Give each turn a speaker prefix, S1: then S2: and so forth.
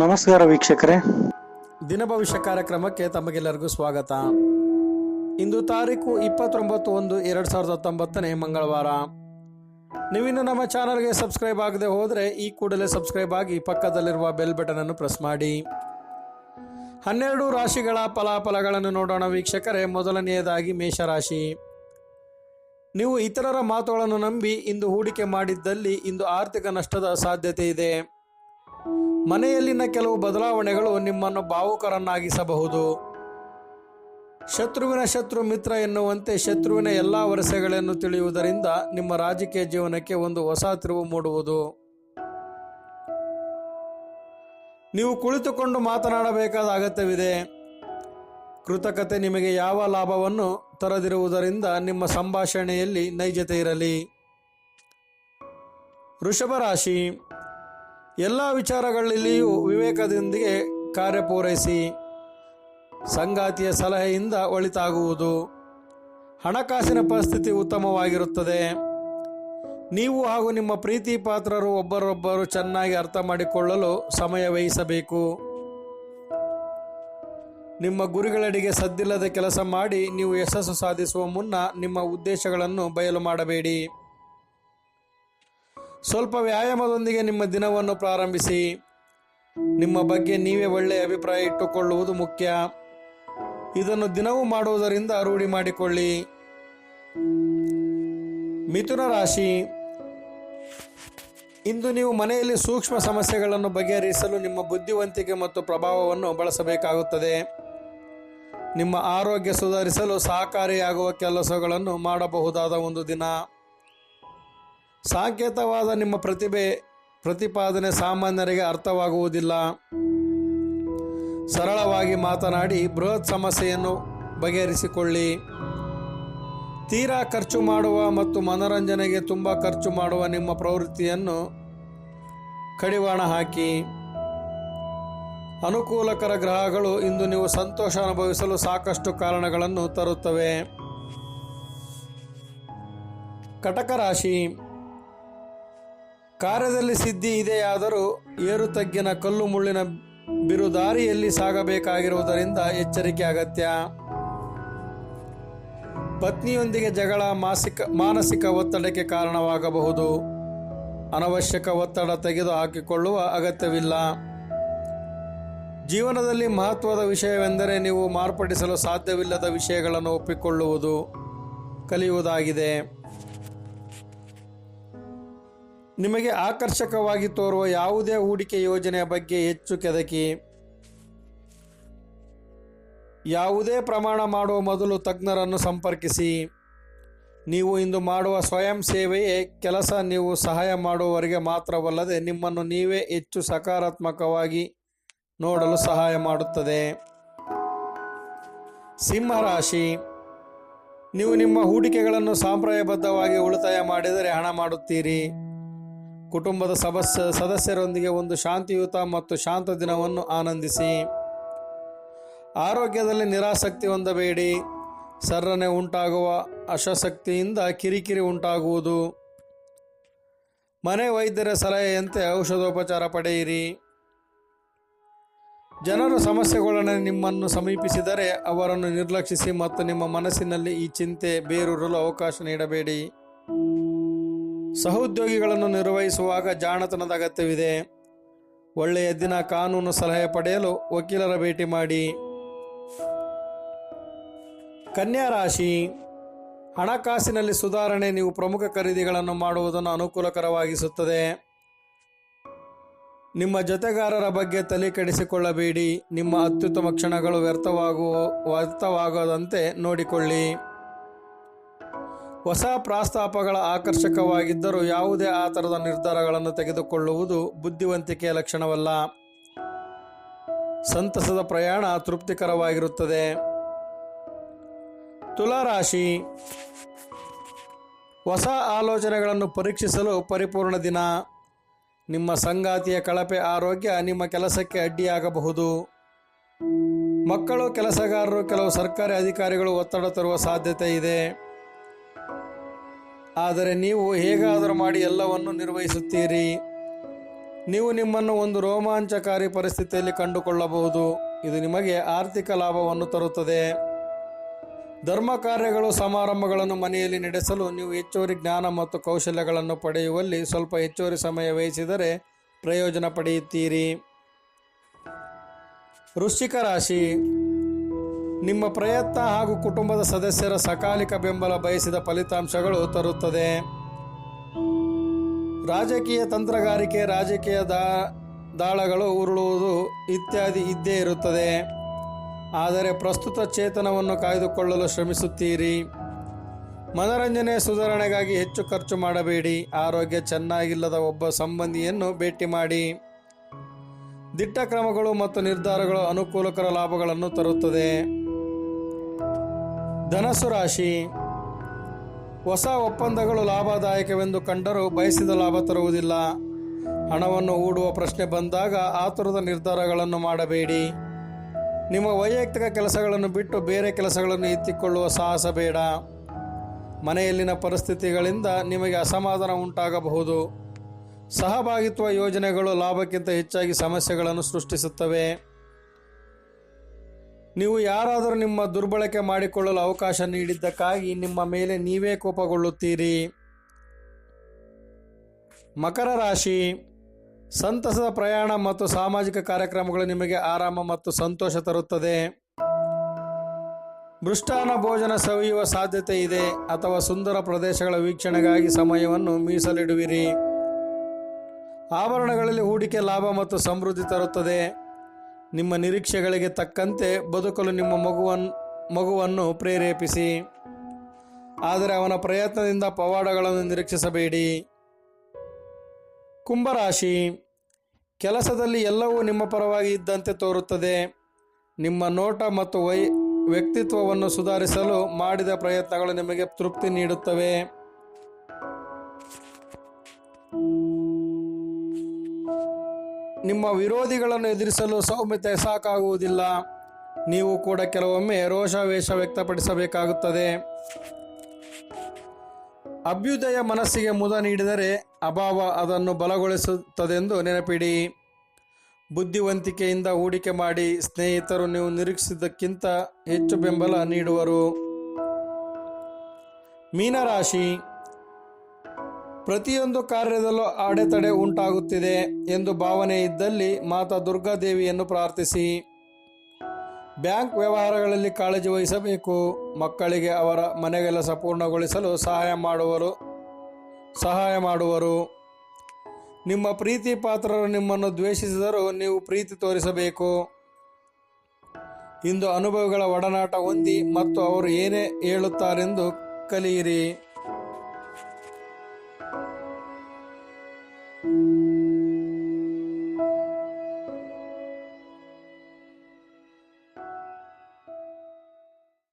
S1: ನಮಸ್ಕಾರ ವೀಕ್ಷಕರೇ.
S2: ದಿನ ಭವಿಷ್ಯ ಕಾರ್ಯಕ್ರಮಕ್ಕೆ ತಮಗೆಲ್ಲರಿಗೂ ಸ್ವಾಗತ. ಇಂದು ತಾರೀಕು ಇಪ್ಪತ್ತೊಂಬತ್ತು ಒಂದು ಎರಡು ಸಾವಿರದ ಹತ್ತೊಂಬತ್ತನೇ ಮಂಗಳವಾರ. ನೀವಿನ್ನು ನಮ್ಮ ಚಾನಲ್ಗೆ ಸಬ್ಸ್ಕ್ರೈಬ್ ಆಗದೆ ಹೋದರೆ ಈ ಕೂಡಲೇ ಸಬ್ಸ್ಕ್ರೈಬ್ ಆಗಿ ಪಕ್ಕದಲ್ಲಿರುವ ಬೆಲ್ ಬಟನ್ ಅನ್ನು ಪ್ರೆಸ್ ಮಾಡಿ. ಹನ್ನೆರಡು ರಾಶಿಗಳ ಫಲಾಫಲಗಳನ್ನು ನೋಡೋಣ ವೀಕ್ಷಕರೇ. ಮೊದಲನೆಯದಾಗಿ ಮೇಷರಾಶಿ. ನೀವು ಇತರರ ಮಾತುಗಳನ್ನು ನಂಬಿ ಇಂದು ಹೂಡಿಕೆ ಮಾಡಿದ್ದಲ್ಲಿ ಇಂದು ಆರ್ಥಿಕ ನಷ್ಟದ ಸಾಧ್ಯತೆ ಇದೆ. ಮನೆಯಲ್ಲಿನ ಕೆಲವು ಬದಲಾವಣೆಗಳು ನಿಮ್ಮನ್ನು ಭಾವುಕರನ್ನಾಗಿಸಬಹುದು. ಶತ್ರುವಿನ ಶತ್ರು ಮಿತ್ರ ಎನ್ನುವಂತೆ ಶತ್ರುವಿನ ಎಲ್ಲ ವರಸೆಗಳನ್ನು ತಿಳಿಯುವುದರಿಂದ ನಿಮ್ಮ ರಾಜಕೀಯ ಜೀವನಕ್ಕೆ ಒಂದು ಹೊಸ ತಿರುವು ಮೂಡುವುದು. ನೀವು ಕುಳಿತುಕೊಂಡು ಮಾತನಾಡಬೇಕಾದ ಅಗತ್ಯವಿದೆ. ಕೃತಕತೆ ನಿಮಗೆ ಯಾವ ಲಾಭವನ್ನು ತರದಿರುವುದರಿಂದ ನಿಮ್ಮ ಸಂಭಾಷಣೆಯಲ್ಲಿ ನೈಜತೆ ಇರಲಿ. ವೃಷಭ ರಾಶಿ ಎಲ್ಲ ವಿಚಾರಗಳಲ್ಲಿಯೂ ವಿವೇಕದೊಂದಿಗೆ ಕಾರ್ಯಪೂರೈಸಿ ಸಂಗಾತಿಯ ಸಲಹೆಯಿಂದ ಒಳಿತಾಗುವುದು. ಹಣಕಾಸಿನ ಪರಿಸ್ಥಿತಿ ಉತ್ತಮವಾಗಿರುತ್ತದೆ. ನೀವು ಹಾಗೂ ನಿಮ್ಮ ಪ್ರೀತಿ ಪಾತ್ರರು ಒಬ್ಬರೊಬ್ಬರು ಚೆನ್ನಾಗಿ ಅರ್ಥ ಮಾಡಿಕೊಳ್ಳಲು ಸಮಯ ವಹಿಸಬೇಕು. ನಿಮ್ಮ ಗುರಿಗಳಡಿಗೆ ಸದ್ದಿಲ್ಲದೆ ಕೆಲಸ ಮಾಡಿ ನೀವು ಯಶಸ್ಸು ಸಾಧಿಸುವ ಮುನ್ನ ನಿಮ್ಮ ಉದ್ದೇಶಗಳನ್ನು ಬಯಲು ಮಾಡಬೇಡಿ. ಸ್ವಲ್ಪ ವ್ಯಾಯಾಮದೊಂದಿಗೆ ನಿಮ್ಮ ದಿನವನ್ನು ಪ್ರಾರಂಭಿಸಿ. ನಿಮ್ಮ ಬಗ್ಗೆ ನೀವೇ ಒಳ್ಳೆಯ ಅಭಿಪ್ರಾಯ ಇಟ್ಟುಕೊಳ್ಳುವುದು ಮುಖ್ಯ. ಇದನ್ನು ದಿನವೂ ಮಾಡುವುದರಿಂದ ರೂಢಿ ಮಾಡಿಕೊಳ್ಳಿ. ಮಿಥುನ ರಾಶಿ. ಇಂದು ನೀವು ಮನೆಯಲ್ಲಿ ಸೂಕ್ಷ್ಮ ಸಮಸ್ಯೆಗಳನ್ನು ಬಗೆಹರಿಸಲು ನಿಮ್ಮ ಬುದ್ಧಿವಂತಿಕೆ ಮತ್ತು ಪ್ರಭಾವವನ್ನು ಬಳಸಬೇಕಾಗುತ್ತದೆ. ನಿಮ್ಮ ಆರೋಗ್ಯ ಸುಧಾರಿಸಲು ಸಹಕಾರಿಯಾಗುವ ಕೆಲಸಗಳನ್ನು ಮಾಡಬಹುದಾದ ಒಂದು ದಿನ. ಸಾಂಕೇತವಾದ ನಿಮ್ಮ ಪ್ರತಿಭೆ, ಪ್ರತಿಪಾದನೆ ಸಾಮಾನ್ಯರಿಗೆ ಅರ್ಥವಾಗುವುದಿಲ್ಲ. ಸರಳವಾಗಿ ಮಾತನಾಡಿ, ಬೃಹತ್ ಸಮಸ್ಯೆಯನ್ನು ಬಗೆಹರಿಸಿಕೊಳ್ಳಿ. ತೀರಾ ಖರ್ಚು ಮಾಡುವ ಮತ್ತು ಮನೋರಂಜನೆಗೆ ತುಂಬ ಖರ್ಚು ಮಾಡುವ ನಿಮ್ಮ ಪ್ರವೃತ್ತಿಯನ್ನು ಕಡಿವಾಣ ಹಾಕಿ. ಅನುಕೂಲಕರ ಗ್ರಹಗಳು ಇಂದು ನೀವು ಸಂತೋಷ ಅನುಭವಿಸಲು ಸಾಕಷ್ಟು ಕಾರಣಗಳನ್ನು ತರುತ್ತವೆ. ಕಟಕ ರಾಶಿ ಕಾರ್ಯದಲ್ಲಿ ಸಿದ್ಧಿ ಇದೆಯಾದರೂ ಏರು ತಗ್ಗಿನ ಕಲ್ಲು ಮುಳ್ಳಿನ ಬಿರುದಾರಿಯಲ್ಲಿ ಸಾಗಬೇಕಾಗಿರುವುದರಿಂದ ಎಚ್ಚರಿಕೆ ಅಗತ್ಯ. ಪತ್ನಿಯೊಂದಿಗೆ ಜಗಳ ಮಾಸಿಕ, ಮಾನಸಿಕ ಒತ್ತಡಕ್ಕೆ ಕಾರಣವಾಗಬಹುದು. ಅನವಶ್ಯಕ ಒತ್ತಡ ತೆಗೆದು ಹಾಕಿಕೊಳ್ಳುವ ಅಗತ್ಯವಿಲ್ಲ. ಜೀವನದಲ್ಲಿ ಮಹತ್ವದ ವಿಷಯವೆಂದರೆ ನೀವು ಮಾರ್ಪಡಿಸಲು ಸಾಧ್ಯವಿಲ್ಲದ ವಿಷಯಗಳನ್ನು ಒಪ್ಪಿಕೊಳ್ಳುವುದು, ಕಲಿಯುವುದಾಗಿದೆ. ನಿಮಗೆ ಆಕರ್ಷಕವಾಗಿ ತೋರುವ ಯಾವುದೇ ಹೂಡಿಕೆ ಯೋಜನೆಯ ಬಗ್ಗೆ ಹೆಚ್ಚು ಕೆದಕಿ. ಯಾವುದೇ ಪ್ರಮಾಣ ಮಾಡುವ ಮೊದಲು ತಜ್ಞರನ್ನು ಸಂಪರ್ಕಿಸಿ. ನೀವು ಇಂದು ಮಾಡುವ ಸ್ವಯಂ ಸೇವೆಯೇ ಕೆಲಸ, ನೀವು ಸಹಾಯ ಮಾಡುವವರಿಗೆ ಮಾತ್ರವಲ್ಲದೆ ನಿಮ್ಮನ್ನು ನೀವೇ ಹೆಚ್ಚು ಸಕಾರಾತ್ಮಕವಾಗಿ ನೋಡಲು ಸಹಾಯ ಮಾಡುತ್ತದೆ. ಸಿಂಹರಾಶಿ ನೀವು ನಿಮ್ಮ ಹೂಡಿಕೆಗಳನ್ನು ಸಾಂಪ್ರದಾಯಬದ್ಧವಾಗಿ ಉಳಿತಾಯ ಮಾಡಿದರೆ ಹಣ ಮಾಡುತ್ತೀರಿ. ಕುಟುಂಬದ ಸದಸ್ಯ ಸದಸ್ಯರೊಂದಿಗೆ ಒಂದು ಶಾಂತಿಯುತ ಮತ್ತು ಶಾಂತ ದಿನವನ್ನು ಆನಂದಿಸಿ. ಆರೋಗ್ಯದಲ್ಲಿ ನಿರಾಸಕ್ತಿ ಹೊಂದಬೇಡಿ. ಸರ್ರನೆ ಉಂಟಾಗುವ ಅಶಕ್ತಿಯಿಂದ ಕಿರಿಕಿರಿ ಉಂಟಾಗುವುದು. ಮನೆ ವೈದ್ಯರ ಸಲಹೆಯಂತೆ ಔಷಧೋಪಚಾರ ಪಡೆಯಿರಿ. ಜನರು ಸಮಸ್ಯೆಗಳನ್ನು ನಿಮ್ಮನ್ನು ಸಮೀಪಿಸಿದರೆ ಅವರನ್ನು ನಿರ್ಲಕ್ಷಿಸಿ ಮತ್ತು ನಿಮ್ಮ ಮನಸ್ಸಿನಲ್ಲಿ ಈ ಚಿಂತೆ ಬೇರೂರಲು ಅವಕಾಶ ನೀಡಬೇಡಿ. ಸಹೋದ್ಯೋಗಿಗಳನ್ನು ನಿರ್ವಹಿಸುವಾಗ ಜಾಣತನದ ಅಗತ್ಯವಿದೆ. ಒಳ್ಳೆಯ ದಿನ ಕಾನೂನು ಸಲಹೆ ಪಡೆಯಲು ವಕೀಲರ ಭೇಟಿ ಮಾಡಿ. ಕನ್ಯಾ ರಾಶಿ, ಹಣಕಾಸಿನಲ್ಲಿ ಸುಧಾರಣೆ ನೀವು ಪ್ರಮುಖ ಖರೀದಿಗಳನ್ನು ಮಾಡುವುದನ್ನು ಅನುಕೂಲಕರವಾಗಿಸುತ್ತದೆ. ನಿಮ್ಮ ಜೊತೆಗಾರರ ಬಗ್ಗೆ ತಲೆ ಕೆಡಿಸಿಕೊಳ್ಳಬೇಡಿ. ನಿಮ್ಮ ಅತ್ಯುತ್ತಮ ಕ್ಷಣಗಳು ವ್ಯರ್ಥವಾಗುವ, ವ್ಯರ್ಥವಾಗದಂತೆ ನೋಡಿಕೊಳ್ಳಿ. ಹೊಸ ಪ್ರಸ್ತಾಪಗಳ ಆಕರ್ಷಕವಾಗಿದ್ದರೂ ಯಾವುದೇ ಆ ಥರದ ನಿರ್ಧಾರಗಳನ್ನು ತೆಗೆದುಕೊಳ್ಳುವುದು ಬುದ್ಧಿವಂತಿಕೆಯ ಲಕ್ಷಣವಲ್ಲ. ಸಂತಸದ ಪ್ರಯಾಣ ತೃಪ್ತಿಕರವಾಗಿರುತ್ತದೆ. ತುಲಾರಾಶಿ. ಹೊಸ ಆಲೋಚನೆಗಳನ್ನು ಪರೀಕ್ಷಿಸಲು ಪರಿಪೂರ್ಣ ದಿನ. ನಿಮ್ಮ ಸಂಗಾತಿಯ ಕಳಪೆ ಆರೋಗ್ಯ ನಿಮ್ಮ ಕೆಲಸಕ್ಕೆ ಅಡ್ಡಿಯಾಗಬಹುದು. ಮಕ್ಕಳು, ಕೆಲಸಗಾರರು, ಕೆಲವು ಸರ್ಕಾರಿ ಅಧಿಕಾರಿಗಳು ಒತ್ತಡ ತರುವ ಸಾಧ್ಯತೆ ಇದೆ. ಆದರೆ ನೀವು ಹೇಗಾದರೂ ಮಾಡಿ ಎಲ್ಲವನ್ನು ನಿರ್ವಹಿಸುತ್ತೀರಿ. ನೀವು ನಿಮ್ಮನ್ನು ಒಂದು ರೋಮಾಂಚಕಾರಿ ಪರಿಸ್ಥಿತಿಯಲ್ಲಿ ಕಂಡುಕೊಳ್ಳಬಹುದು. ಇದು ನಿಮಗೆ ಆರ್ಥಿಕ ಲಾಭವನ್ನು ತರುತ್ತದೆ. ಧರ್ಮ ಕಾರ್ಯಗಳು ಸಮಾರಂಭಗಳನ್ನು ಮನೆಯಲ್ಲಿ ನಡೆಸಲು ನೀವು ಹೆಚ್ಚುವರಿ ಜ್ಞಾನ ಮತ್ತು ಕೌಶಲ್ಯಗಳನ್ನು ಪಡೆಯುವಲ್ಲಿ ಸ್ವಲ್ಪ ಹೆಚ್ಚುವರಿ ಸಮಯ ವಹಿಸಿದರೆ ಪ್ರಯೋಜನ ಪಡೆಯುತ್ತೀರಿ. ವೃಶ್ಚಿಕ ರಾಶಿ. ನಿಮ್ಮ ಪ್ರಯತ್ನ ಹಾಗೂ ಕುಟುಂಬದ ಸದಸ್ಯರ ಸಕಾಲಿಕ ಬೆಂಬಲ ಬಯಸಿದ ಫಲಿತಾಂಶಗಳು ತರುತ್ತದೆ. ರಾಜಕೀಯ ತಂತ್ರಗಾರಿಕೆ, ರಾಜಕೀಯ ದಾ, ದಾಳಗಳು ಉರುಳುವುದು ಇತ್ಯಾದಿ ಇದ್ದೇ ಇರುತ್ತದೆ. ಆದರೆ ಪ್ರಸ್ತುತ ಚೇತನವನ್ನು ಕಾಯ್ದುಕೊಳ್ಳಲು ಶ್ರಮಿಸುತ್ತೀರಿ. ಮನರಂಜನೆ ಸುಧಾರಣೆಗಾಗಿ ಹೆಚ್ಚು ಖರ್ಚು ಮಾಡಬೇಡಿ. ಆರೋಗ್ಯ ಚೆನ್ನಾಗಿಲ್ಲದ ಒಬ್ಬ ಸಂಬಂಧಿಯನ್ನು ಭೇಟಿ ಮಾಡಿ. ದಿಟ್ಟ ಕ್ರಮಗಳು ಮತ್ತು ನಿರ್ಧಾರಗಳು ಅನುಕೂಲಕರ ಲಾಭಗಳನ್ನು ತರುತ್ತದೆ. ಧನಸ್ಸು ರಾಶಿ. ಹೊಸ ಒಪ್ಪಂದಗಳು ಲಾಭದಾಯಕವೆಂದು ಕಂಡರೂ ಬಯಸಿದ ಲಾಭ ತರುವುದಿಲ್ಲ. ಹಣವನ್ನು ಹೂಡುವ ಪ್ರಶ್ನೆ ಬಂದಾಗ ಆತುರದ ನಿರ್ಧಾರಗಳನ್ನು ಮಾಡಬೇಡಿ. ನಿಮ್ಮ ವೈಯಕ್ತಿಕ ಕೆಲಸಗಳನ್ನು ಬಿಟ್ಟು ಬೇರೆ ಕೆಲಸಗಳನ್ನು ಎತ್ತಿಕೊಳ್ಳುವ ಸಾಹಸ ಬೇಡ. ಮನೆಯಲ್ಲಿನ ಪರಿಸ್ಥಿತಿಗಳಿಂದ ನಿಮಗೆ ಅಸಮಾಧಾನ ಉಂಟಾಗಬಹುದು. ಸಹಭಾಗಿತ್ವ ಯೋಜನೆಗಳು ಲಾಭಕ್ಕಿಂತ ಹೆಚ್ಚಾಗಿ ಸಮಸ್ಯೆಗಳನ್ನು ಸೃಷ್ಟಿಸುತ್ತವೆ. ನೀವು ಯಾರಾದರೂ ನಿಮ್ಮ ದುರ್ಬಳಕೆ ಮಾಡಿಕೊಳ್ಳಲು ಅವಕಾಶ ನೀಡಿದ್ದಕ್ಕಾಗಿ ನಿಮ್ಮ ಮೇಲೆ ನೀವೇ ಕೋಪಗೊಳ್ಳುತ್ತೀರಿ. ಮಕರ ರಾಶಿ, ಸಂತಸದ ಪ್ರಯಾಣ ಮತ್ತು ಸಾಮಾಜಿಕ ಕಾರ್ಯಕ್ರಮಗಳು ನಿಮಗೆ ಆರಾಮ ಮತ್ತು ಸಂತೋಷ ತರುತ್ತದೆ. ಮೃಷ್ಟಾನ ಭೋಜನ ಸವಿಯುವ ಸಾಧ್ಯತೆ ಇದೆ ಅಥವಾ ಸುಂದರ ಪ್ರದೇಶಗಳ ವೀಕ್ಷಣೆಗಾಗಿ ಸಮಯವನ್ನು ಮೀಸಲಿಡುವಿರಿ. ಆಭರಣಗಳಲ್ಲಿ ಹೂಡಿಕೆ ಲಾಭ ಮತ್ತು ಸಮೃದ್ಧಿ ತರುತ್ತದೆ. ನಿಮ್ಮ ನಿರೀಕ್ಷೆಗಳಿಗೆ ತಕ್ಕಂತೆ ಬದುಕಲು ನಿಮ್ಮ ಮಗುವನ್ನು ಮಗುವನ್ನು ಪ್ರೇರೇಪಿಸಿ. ಆದರೆ ಅವನ ಪ್ರಯತ್ನದಿಂದ ಪವಾಡಗಳನ್ನು ನಿರೀಕ್ಷಿಸಬೇಡಿ. ಕುಂಭರಾಶಿ, ಕೆಲಸದಲ್ಲಿ ಎಲ್ಲವೂ ನಿಮ್ಮ ಪರವಾಗಿ ಇದ್ದಂತೆ ತೋರುತ್ತದೆ. ನಿಮ್ಮ ನೋಟ ಮತ್ತು ವೈ, ವ್ಯಕ್ತಿತ್ವವನ್ನು ಸುಧಾರಿಸಲು ಮಾಡಿದ ಪ್ರಯತ್ನಗಳು ನಿಮಗೆ ತೃಪ್ತಿ ನೀಡುತ್ತವೆ. ನಿಮ್ಮ ವಿರೋಧಿಗಳನ್ನು ಎದುರಿಸಲು ಸೌಮ್ಯತೆ ಸಾಕಾಗುವುದಿಲ್ಲ. ನೀವು ಕೂಡ ಕೆಲವೊಮ್ಮೆ ರೋಷಾವೇಶ ವ್ಯಕ್ತಪಡಿಸಬೇಕಾಗುತ್ತದೆ. ಅಭ್ಯುದಯ ಮನಸ್ಸಿಗೆ ಮುದ ನೀಡಿದರೆ ಅಭಾವ ಅದನ್ನು ಬಲಗೊಳಿಸುತ್ತದೆಂದು ನೆನಪಿಡಿ. ಬುದ್ಧಿವಂತಿಕೆಯಿಂದ ಹೂಡಿಕೆ ಮಾಡಿ ಸ್ನೇಹಿತರು ನೀವು ನಿರೀಕ್ಷಿಸಿದ್ದಕ್ಕಿಂತ ಹೆಚ್ಚು ಬೆಂಬಲ ನೀಡುವರು. ಮೀನರಾಶಿ ಪ್ರತಿಯೊಂದು ಕಾರ್ಯದಲ್ಲೂ ಅಡೆತಡೆ ಉಂಟಾಗುತ್ತಿದೆ ಎಂದು ಭಾವನೆ ಇದ್ದಲ್ಲಿ ಮಾತಾ ದುರ್ಗಾದೇವಿಯನ್ನು ಪ್ರಾರ್ಥಿಸಿ. ಬ್ಯಾಂಕ್ ವ್ಯವಹಾರಗಳಲ್ಲಿ ಕಾಳಜಿ ವಹಿಸಬೇಕು. ಮಕ್ಕಳಿಗೆ ಅವರ ಮನೆಗೆಲಸ ಪೂರ್ಣಗೊಳಿಸಲು ಸಹಾಯ ಮಾಡುವರು. ಸಹಾಯ ಮಾಡುವರು. ನಿಮ್ಮ ಪ್ರೀತಿ ಪಾತ್ರರು ನಿಮ್ಮನ್ನು ದ್ವೇಷಿಸಿದರೂ ನೀವು ಪ್ರೀತಿ ತೋರಿಸಬೇಕು. ಇಂದು ಅನುಭವಗಳ ಒಡನಾಟ ಹೊಂದಿ ಮತ್ತು ಅವರು ಏನೇ ಹೇಳುತ್ತಾರೆಂದು ಕಲಿಯಿರಿ.